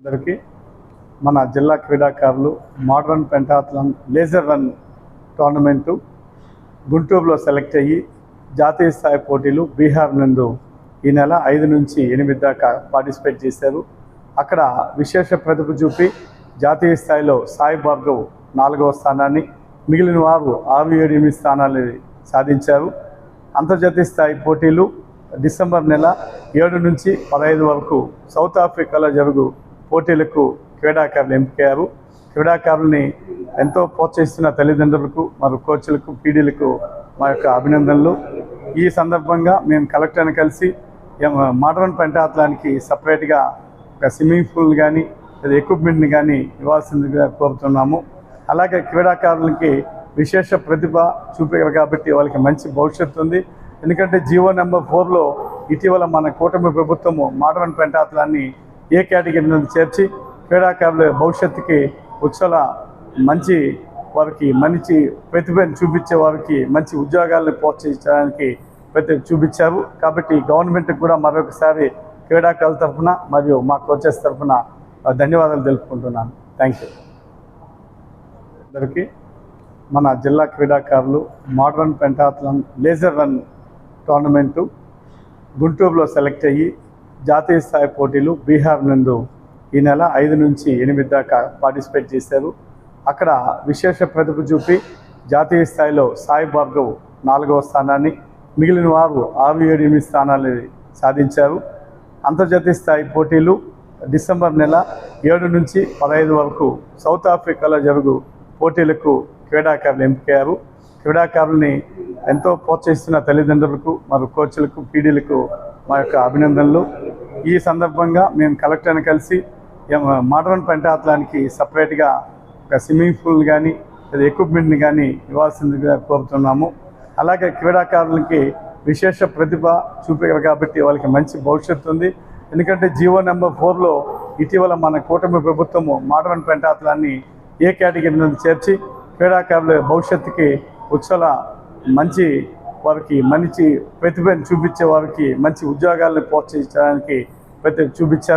అందరికీ మన జిల్లా క్రీడాకారులు modern pentathlon laser run tournament గుంటూరులో సెలెక్ట్ అయ్యి జాతీయ స్థాయి పోటీలు బీహార్ నందు ఈ నెల ఐదు నుంచి ఎనిమిది దాకా పార్టిసిపేట్ చేశారు. అక్కడ విశేష ప్రతిభ చూపి జాతీయ స్థాయిలో సాయి భార్గవ్ నాలుగవ స్థానాన్ని మిగిలిన వారు ఆరు ఏడు ఎనిమిది స్థానాన్ని సాధించారు. అంతర్జాతీయ స్థాయి పోటీలు డిసెంబర్ నెల ఏడు నుంచి పదహైదు వరకు సౌత్ ఆఫ్రికాలో జరుగు పోటీలకు క్రీడాకారులు ఎంపికయ్యారు. క్రీడాకారుల్ని ఎంతో ప్రోత్సహిస్తున్న తల్లిదండ్రులకు మరి కోచ్లకు పీడీలకు మా యొక్క అభినందనలు. ఈ సందర్భంగా మేము కలెక్టర్ని కలిసి మోడర్న్ పెంటాథలానికి సపరేట్గా ఒక స్విమ్మింగ్ పూల్ కానీ లేదా ఎక్విప్మెంట్ని కానీ ఇవ్వాల్సిందిగా కోరుతున్నాము. అలాగే క్రీడాకారులకి విశేష ప్రతిభ చూపారు కాబట్టి వాళ్ళకి మంచి భవిష్యత్తు ఉంది. ఎందుకంటే జీవో నెంబర్ ఫోర్లో ఇటీవల మన కూటమి ప్రభుత్వము మోడర్న్ పెంటాథలాన్ని ఏ కేటగిరీ నుండి చేర్చి క్రీడాకారుల భవిష్యత్తుకి ఉత్సల మంచి వారికి మంచి ప్రతిభను చూపించే వారికి మంచి ఉద్యోగాలను ప్రోత్సహించడానికి ప్రతి చూపించారు. కాబట్టి గవర్నమెంట్కి కూడా మరొకసారి క్రీడాకారుల తరఫున మరియు మా కోచెస్ తరఫున ధన్యవాదాలు తెలుపుకుంటున్నాను. థ్యాంక్ యూ అందరికీ మన జిల్లా క్రీడాకారులు modern pentathlon laser run tournament గుంటూరులో సెలెక్ట్ అయ్యి జాతీయ స్థాయి పోటీలు బీహార్ నందు ఈ నెల ఐదు నుంచి ఎనిమిది దాకా పార్టిసిపేట్ చేశారు. అక్కడ విశేష ప్రతిభ చూపి జాతీయ స్థాయిలో సాయి భార్గవ్ నాలుగవ స్థానాన్ని మిగిలిన వారు ఆరు ఏడు ఎనిమిది స్థానాన్ని సాధించారు. అంతర్జాతీయ స్థాయి పోటీలు డిసెంబర్ నెల ఏడు నుంచి పదహైదు వరకు సౌత్ ఆఫ్రికాలో జరుగు పోటీలకు క్రీడాకారులు ఎంపికయ్యారు. క్రీడాకారుల్ని ఎంతో ప్రోత్సహిస్తున్న తల్లిదండ్రులకు మరియు కోచ్లకు పీడీలకు మా యొక్క అభినందనలు. ఈ సందర్భంగా మేము కలెక్టర్ని కలిసి మోడర్న్ పెంటాత్లానికి సపరేట్గా ఒక స్విమ్మింగ్ పూల్ కానీ లేదా ఎక్విప్మెంట్ని కానీ ఇవ్వాల్సిందిగా కోరుతున్నాము. అలాగే క్రీడాకారులకి విశేష ప్రతిభ చూపారు కాబట్టి వాళ్ళకి మంచి భవిష్యత్తు ఉంది. ఎందుకంటే జీవో నెంబర్ ఫోర్లో ఇటీవల మన కూటమి ప్రభుత్వము మోడర్న్ పెంటాత్లాన్ని ఏ కేటగిరీ నుండి చేర్చి క్రీడాకారుల భవిష్యత్తుకి ఉత్సల మంచి వారికి మంచి ప్రతిభను చూపించే వారికి మంచి ఉద్యోగాలను ప్రోత్సహించడానికి ప్రతి చూపించారు.